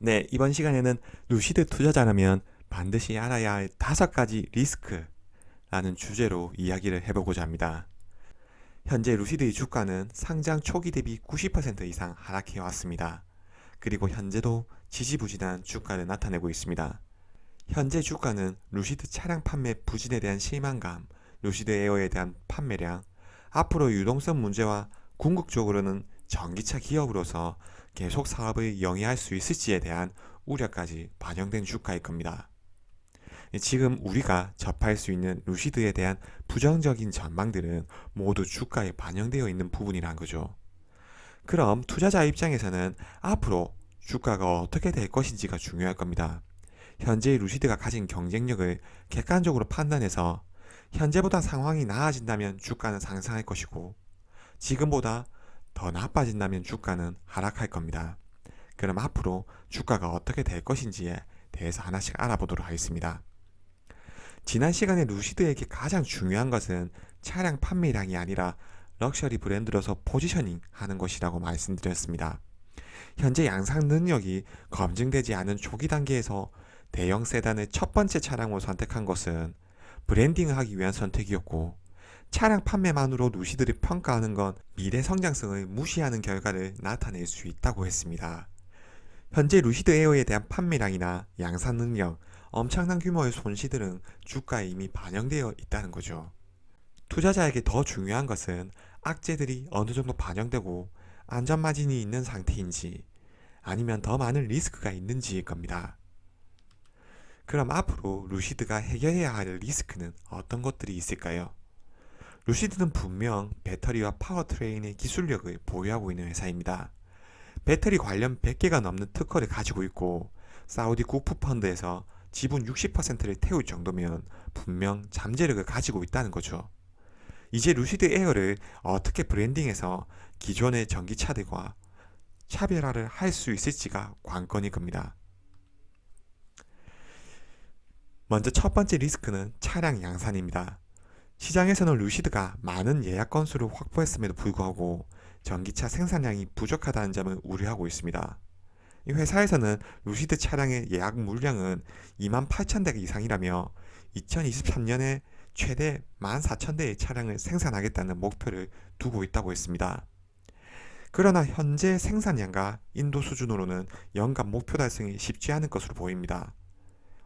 네, 이번 시간에는 루시드 투자자라면 반드시 알아야 할 다섯 가지 리스크라는 주제로 이야기를 해보고자 합니다. 현재 루시드의 주가는 상장 초기 대비 90% 이상 하락해 왔습니다. 그리고 현재도 지지부진한 주가를 나타내고 있습니다. 현재 주가는 루시드 차량 판매 부진에 대한 실망감, 루시드 에어에 대한 판매량, 앞으로 유동성 문제와 궁극적으로는 전기차 기업으로서 계속 사업을 영위할 수 있을지에 대한 우려까지 반영된 주가일 겁니다. 지금 우리가 접할 수 있는 루시드에 대한 부정적인 전망들은 모두 주가에 반영되어 있는 부분이란 거죠. 그럼 투자자 입장에서는 앞으로 주가가 어떻게 될 것인지가 중요할 겁니다. 현재 루시드가 가진 경쟁력을 객관적으로 판단해서 현재보다 상황이 나아진다면 주가는 상승할 것이고 지금보다 더 나빠진다면 주가는 하락할 겁니다. 그럼 앞으로 주가가 어떻게 될 것인지에 대해서 하나씩 알아보도록 하겠습니다. 지난 시간에 루시드에게 가장 중요한 것은 차량 판매량이 아니라 럭셔리 브랜드로서 포지셔닝 하는 것이라고 말씀드렸습니다. 현재 양상 능력이 검증되지 않은 초기 단계에서 대형 세단의 첫 번째 차량으로 선택한 것은 브랜딩을 하기 위한 선택이었고 차량 판매만으로 루시드를 평가하는 건 미래 성장성을 무시하는 결과를 나타낼 수 있다고 했습니다. 현재 루시드 에어에 대한 판매량이나 양산 능력, 엄청난 규모의 손실들은 주가에 이미 반영되어 있다는 거죠. 투자자에게 더 중요한 것은 악재들이 어느 정도 반영되고 안전 마진이 있는 상태인지 아니면 더 많은 리스크가 있는지일 겁니다. 그럼 앞으로 루시드가 해결해야 할 리스크는 어떤 것들이 있을까요? 루시드는 분명 배터리와 파워트레인의 기술력을 보유하고 있는 회사입니다. 배터리 관련 100개가 넘는 특허를 가지고 있고 사우디 국부 펀드에서 지분 60%를 태울 정도면 분명 잠재력을 가지고 있다는 거죠. 이제 루시드 에어를 어떻게 브랜딩해서 기존의 전기차들과 차별화를 할 수 있을지가 관건일 겁니다. 먼저 첫 번째 리스크는 차량 양산입니다. 시장에서는 루시드가 많은 예약 건수를 확보했음에도 불구하고 전기차 생산량이 부족하다는 점을 우려하고 있습니다. 이 회사에서는 루시드 차량의 예약 물량은 2만 8천 대 이상이라며 2023년에 최대 14,000대의 차량을 생산하겠다는 목표를 두고 있다고 했습니다. 그러나 현재 생산량과 인도 수준으로는 연간 목표 달성이 쉽지 않을 것으로 보입니다.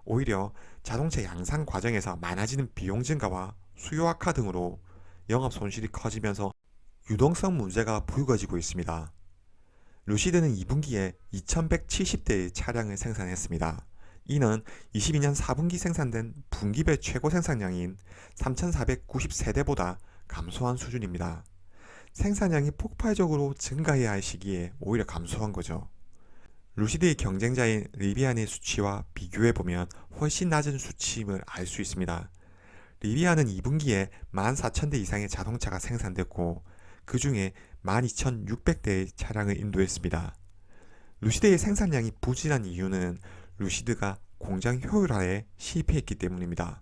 오히려 자동차 양산 과정에서 많아지는 비용 증가와 수요 악화 등으로 영업 손실이 커지면서 유동성 문제가 불거지고 있습니다. 루시드는 2분기에 2170대의 차량을 생산했습니다. 이는 22년 4분기 생산된 분기별 최고 생산량인 3493대보다 감소한 수준입니다. 생산량이 폭발적으로 증가해야 할 시기에 오히려 감소한 거죠. 루시드의 경쟁자인 리비안의 수치와 비교해보면 훨씬 낮은 수치임을 알 수 있습니다. 리비안은 2분기에 14,000대 이상의 자동차가 생산됐고 그 중에 12,600대의 차량을 인도했습니다. 루시드의 생산량이 부진한 이유는 루시드가 공장 효율화에 실패했기 때문입니다.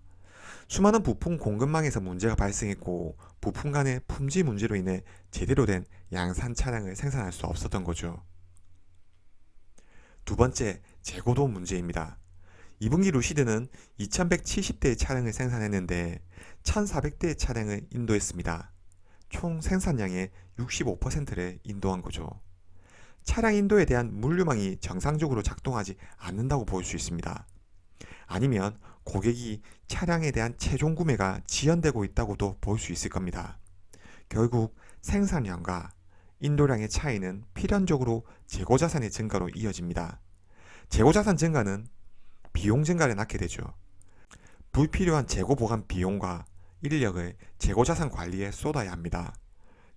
수많은 부품 공급망에서 문제가 발생했고 부품 간의 품질 문제로 인해 제대로 된 양산 차량을 생산할 수 없었던 거죠. 두 번째, 재고도 문제입니다. 2분기 루시드는 2170대의 차량을 생산했는데 1400대의 차량을 인도했습니다. 총 생산량의 65%를 인도한 거죠. 차량 인도에 대한 물류망이 정상적으로 작동하지 않는다고 볼 수 있습니다. 아니면 고객이 차량에 대한 최종 구매가 지연되고 있다고도 볼 수 있을 겁니다. 결국 생산량과 인도량의 차이는 필연적으로 재고 자산의 증가로 이어집니다. 재고 자산 증가는 비용 증가를 낳게 되죠. 불필요한 재고 보관 비용과 인력을 재고 자산 관리에 쏟아야 합니다.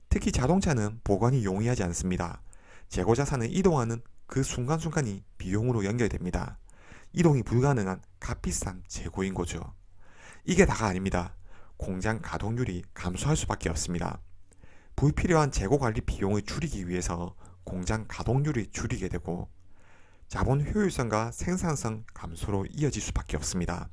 특히 자동차는 보관이 용이하지 않습니다. 재고 자산을 이동하는 그 순간순간이 비용으로 연결됩니다. 이동이 불가능한 값비싼 재고인 거죠. 이게 다가 아닙니다. 공장 가동률이 감소할 수밖에 없습니다. 불필요한 재고 관리 비용을 줄이기 위해서 공장 가동률이 줄이게 되고 자본 효율성과 생산성 감소로 이어질 수밖에 없습니다.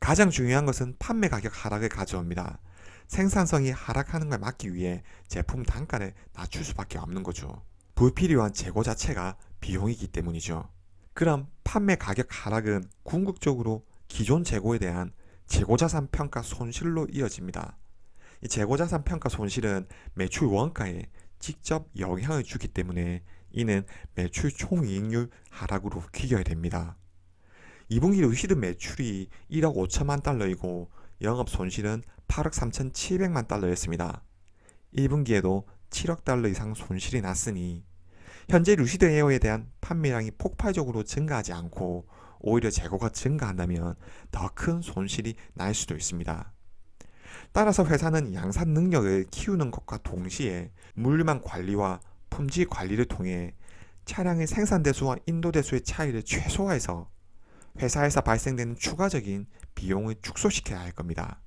가장 중요한 것은 판매 가격 하락을 가져옵니다. 생산성이 하락하는 걸 막기 위해 제품 단가를 낮출 수밖에 없는 거죠. 불필요한 재고 자체가 비용이기 때문이죠. 그럼 판매 가격 하락은 궁극적으로 기존 재고에 대한 재고자산 평가 손실로 이어집니다. 이 재고자산 평가 손실은 매출 원가에 직접 영향을 주기 때문에 이는 매출 총이익률 하락으로 귀결됩니다. 2분기 루시드 매출이 1억 5천만 달러이고 영업 손실은 8억 3,700만 달러였습니다. 1분기에도 7억 달러 이상 손실이 났으니 현재 루시드 에어에 대한 판매량이 폭발적으로 증가하지 않고 오히려 재고가 증가한다면 더 큰 손실이 날 수도 있습니다. 따라서 회사는 양산 능력을 키우는 것과 동시에 물류망 관리와 품질 관리를 통해 차량의 생산 대수와 인도 대수의 차이를 최소화해서 회사에서 발생되는 추가적인 비용을 축소시켜야 할 겁니다.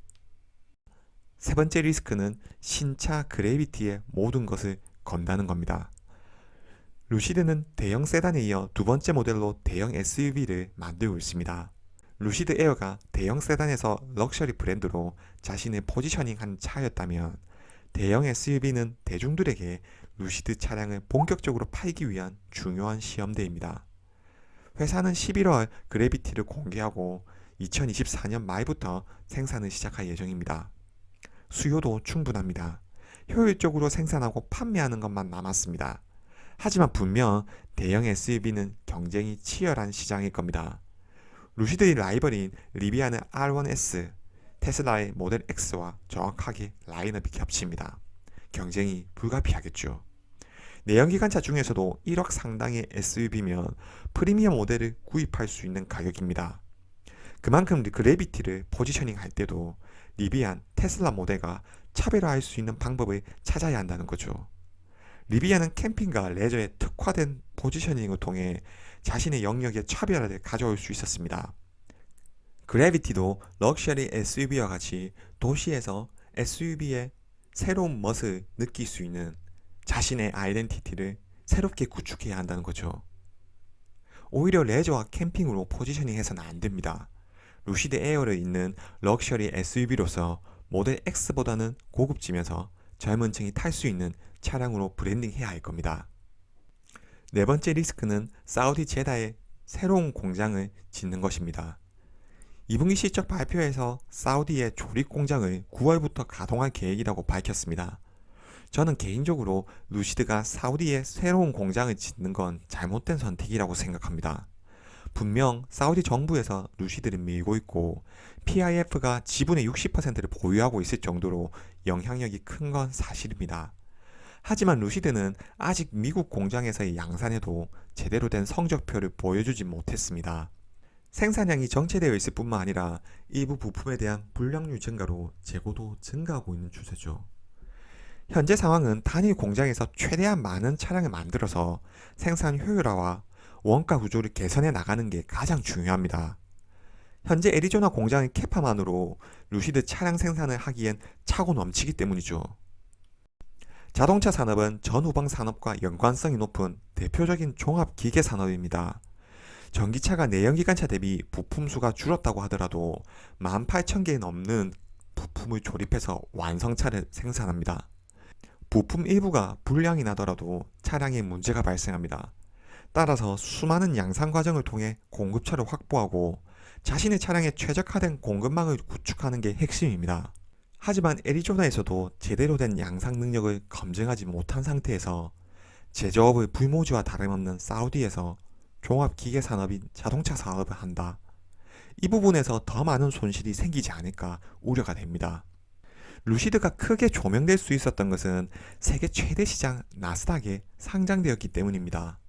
세 번째 리스크는 신차 그래비티의 모든 것을 건다는 겁니다. 루시드는 대형 세단에 이어 두 번째 모델로 대형 SUV를 만들고 있습니다. 루시드 에어가 대형 세단에서 럭셔리 브랜드로 자신을 포지셔닝한 차였다면 대형 SUV는 대중들에게 루시드 차량을 본격적으로 팔기 위한 중요한 시험대입니다. 회사는 11월 그래비티를 공개하고 2024년 말부터 생산을 시작할 예정입니다. 수요도 충분합니다. 효율적으로 생산하고 판매하는 것만 남았습니다. 하지만 분명 대형 SUV는 경쟁이 치열한 시장일 겁니다. 루시드의 라이벌인 리비아는 R1S, 테슬라의 모델 X와 정확하게 라인업이 겹칩니다. 경쟁이 불가피하겠죠. 내연기관차 중에서도 1억 상당의 SUV면 프리미엄 모델을 구입할 수 있는 가격입니다. 그만큼 그래비티를 포지셔닝 할 때도 리비안, 테슬라 모델과 차별화할 수 있는 방법을 찾아야 한다는 거죠. 리비안은 캠핑과 레저에 특화된 포지셔닝을 통해 자신의 영역에 차별화를 가져올 수 있었습니다. 그래비티도 럭셔리 SUV와 같이 도시에서 SUV의 새로운 멋을 느낄 수 있는 자신의 아이덴티티를 새롭게 구축해야 한다는 거죠. 오히려 레저와 캠핑으로 포지셔닝 해서는 안 됩니다. 루시드 에어를 잇는 럭셔리 SUV로서 모델 X보다는 고급지면서 젊은 층이 탈 수 있는 차량으로 브랜딩해야 할 겁니다. 네 번째 리스크는 사우디 제다에 새로운 공장을 짓는 것입니다. 2분기 실적 발표에서 사우디의 조립 공장을 9월부터 가동할 계획이라고 밝혔습니다. 저는 개인적으로 루시드가 사우디에 새로운 공장을 짓는 건 잘못된 선택이라고 생각합니다. 분명 사우디 정부에서 루시드를 밀고 있고 PIF가 지분의 60%를 보유하고 있을 정도로 영향력이 큰 건 사실입니다. 하지만 루시드는 아직 미국 공장에서의 양산에도 제대로 된 성적표를 보여주지 못했습니다. 생산량이 정체되어 있을 뿐만 아니라 일부 부품에 대한 불량률 증가로 재고도 증가하고 있는 추세죠. 현재 상황은 단일 공장에서 최대한 많은 차량을 만들어서 생산 효율화와 원가 구조를 개선해 나가는 게 가장 중요합니다. 현재 애리조나 공장의 캐파만으로 루시드 차량 생산을 하기엔 차고 넘치기 때문이죠. 자동차 산업은 전후방 산업과 연관성이 높은 대표적인 종합 기계 산업입니다. 전기차가 내연기관차 대비 부품 수가 줄었다고 하더라도 18,000개에 넘는 부품을 조립해서 완성차를 생산합니다. 부품 일부가 불량이 나더라도 차량에 문제가 발생합니다. 따라서 수많은 양산 과정을 통해 공급처를 확보하고 자신의 차량에 최적화된 공급망을 구축하는 게 핵심입니다. 하지만 애리조나에서도 제대로 된 양상 능력을 검증하지 못한 상태에서 제조업의 불모지와 다름없는 사우디에서 종합 기계 산업인 자동차 사업을 한다. 이 부분에서 더 많은 손실이 생기지 않을까 우려가 됩니다. 루시드가 크게 조명될 수 있었던 것은 세계 최대 시장 나스닥에 상장되었기 때문입니다.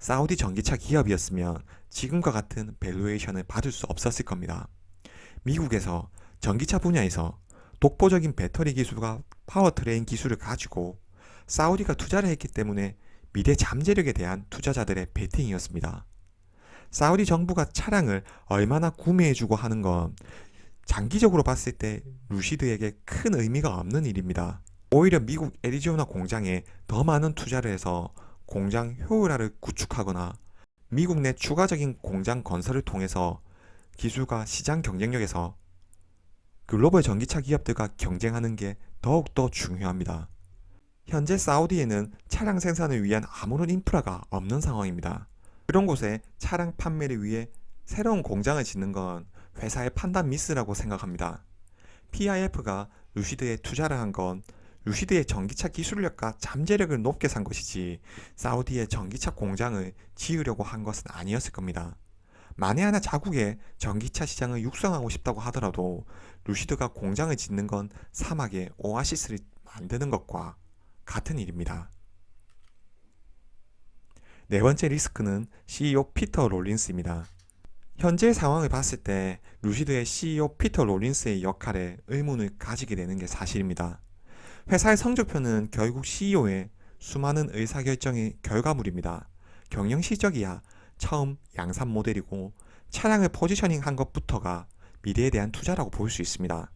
사우디 전기차 기업이었으면 지금과 같은 밸류에이션을 받을 수 없었을 겁니다. 미국에서 전기차 분야에서 독보적인 배터리 기술과 파워트레인 기술을 가지고 사우디가 투자를 했기 때문에 미래 잠재력에 대한 투자자들의 베팅이었습니다. 사우디 정부가 차량을 얼마나 구매해주고 하는 건 장기적으로 봤을 때 루시드에게 큰 의미가 없는 일입니다. 오히려 미국 애리조나 공장에 더 많은 투자를 해서 공장 효율화를 구축하거나 미국 내 추가적인 공장 건설을 통해서 기술과 시장 경쟁력에서 글로벌 전기차 기업들과 경쟁하는 게 더욱더 중요합니다. 현재 사우디에는 차량 생산을 위한 아무런 인프라가 없는 상황입니다. 그런 곳에 차량 판매를 위해 새로운 공장을 짓는 건 회사의 판단 미스라고 생각합니다. PIF가 루시드에 투자를 한 건 루시드의 전기차 기술력과 잠재력을 높게 산 것이지 사우디의 전기차 공장을 지으려고 한 것은 아니었을 겁니다. 만에 하나 자국의 전기차 시장을 육성하고 싶다고 하더라도 루시드가 공장을 짓는 건 사막에 오아시스를 만드는 것과 같은 일입니다. 네 번째 리스크는 CEO 피터 롤린스입니다. 현재 상황을 봤을 때 루시드의 CEO 피터 롤린스의 역할에 의문을 가지게 되는 게 사실입니다. 회사의 성적표는 결국 CEO의 수많은 의사결정의 결과물입니다. 경영 실적이야 처음 양산 모델이고 차량을 포지셔닝 한 것부터가 미래에 대한 투자라고 볼 수 있습니다.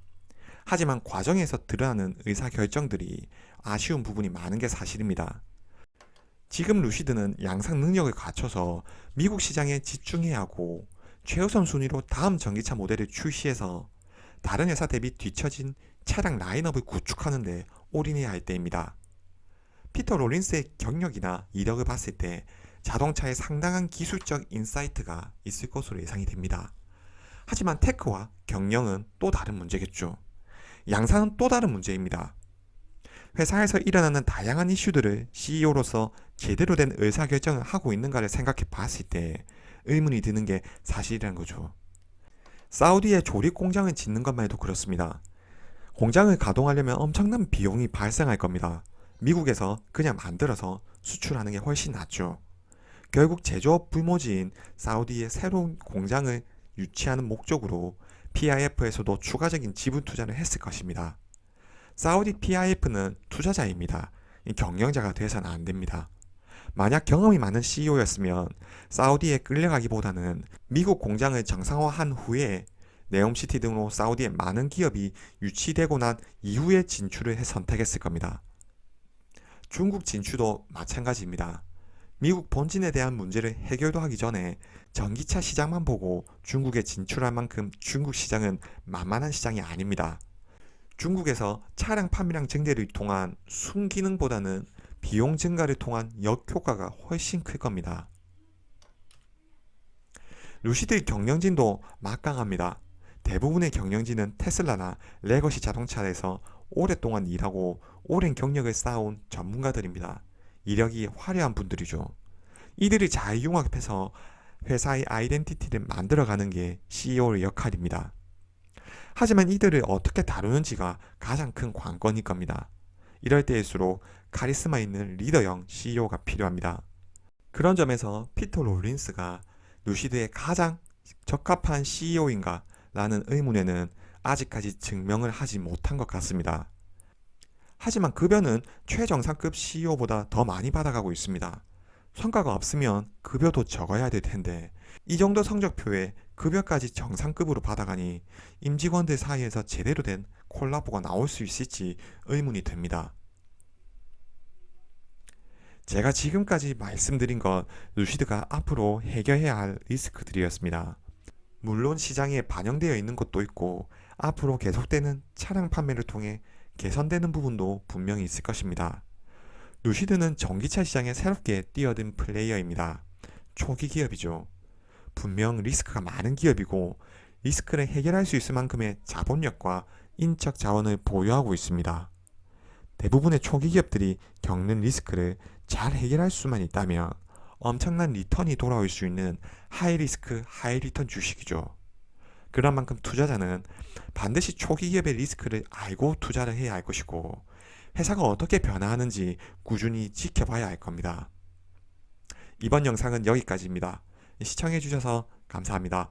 하지만 과정에서 드러나는 의사결정들이 아쉬운 부분이 많은 게 사실입니다. 지금 루시드는 양상 능력을 갖춰서 미국 시장에 집중해야 하고 최우선 순위로 다음 전기차 모델을 출시해서 다른 회사 대비 뒤처진 차량 라인업을 구축하는 데 올인해야 할 때입니다. 피터 롤린스의 경력이나 이력을 봤을 때 자동차에 상당한 기술적 인사이트가 있을 것으로 예상이 됩니다. 하지만 테크와 경영은 또 다른 문제겠죠. 양산은 또 다른 문제입니다. 회사에서 일어나는 다양한 이슈들을 CEO로서 제대로 된 의사결정을 하고 있는가를 생각해 봤을 때 의문이 드는 게 사실이라는 거죠. 사우디에 조립 공장을 짓는 것만 해도 그렇습니다. 공장을 가동하려면 엄청난 비용이 발생할 겁니다. 미국에서 그냥 만들어서 수출하는 게 훨씬 낫죠. 결국 제조업 불모지인 사우디의 새로운 공장을 유치하는 목적으로 PIF에서도 추가적인 지분 투자를 했을 것입니다. 사우디 PIF는 투자자입니다. 경영자가 돼서는 안 됩니다. 만약 경험이 많은 CEO였으면 사우디에 끌려가기보다는 미국 공장을 정상화한 후에 네옴시티 등으로 사우디에 많은 기업이 유치되고 난 이후에 진출을 해 선택했을 겁니다. 중국 진출도 마찬가지입니다. 미국 본진에 대한 문제를 해결도 하기 전에 전기차 시장만 보고 중국에 진출할 만큼 중국 시장은 만만한 시장이 아닙니다. 중국에서 차량 판매량 증대를 통한 순기능보다는 비용 증가를 통한 역효과가 훨씬 클 겁니다. 루시드의 경영진도 막강합니다. 대부분의 경영진은 테슬라나 레거시 자동차에서 오랫동안 일하고 오랜 경력을 쌓아온 전문가들입니다. 이력이 화려한 분들이죠. 이들을 잘 융합해서 회사의 아이덴티티를 만들어가는 게 CEO의 역할입니다. 하지만 이들을 어떻게 다루는지가 가장 큰 관건일 겁니다. 이럴 때일수록 카리스마 있는 리더형 CEO가 필요합니다. 그런 점에서 피터 롤린스가 루시드의 가장 적합한 CEO인가 라는 의문에는 아직까지 증명을 하지 못한 것 같습니다. 하지만 급여는 최정상급 CEO보다 더 많이 받아가고 있습니다. 성과가 없으면 급여도 적어야 될 텐데 이 정도 성적표에 급여까지 정상급으로 받아가니 임직원들 사이에서 제대로 된 콜라보가 나올 수 있을지 의문이 됩니다. 제가 지금까지 말씀드린 건 루시드가 앞으로 해결해야 할 리스크들이었습니다. 물론 시장에 반영되어 있는 것도 있고 앞으로 계속되는 차량 판매를 통해 개선되는 부분도 분명히 있을 것입니다. 루시드는 전기차 시장에 새롭게 뛰어든 플레이어입니다. 초기 기업이죠. 분명 리스크가 많은 기업이고 리스크를 해결할 수 있을 만큼의 자본력과 인적 자원을 보유하고 있습니다. 대부분의 초기 기업들이 겪는 리스크를 잘 해결할 수만 있다면 엄청난 리턴이 돌아올 수 있는 하이 리스크, 하이 리턴 주식이죠. 그런 만큼 투자자는 반드시 초기 기업의 리스크를 알고 투자를 해야 할 것이고 회사가 어떻게 변화하는지 꾸준히 지켜봐야 할 겁니다. 이번 영상은 여기까지입니다. 시청해주셔서 감사합니다.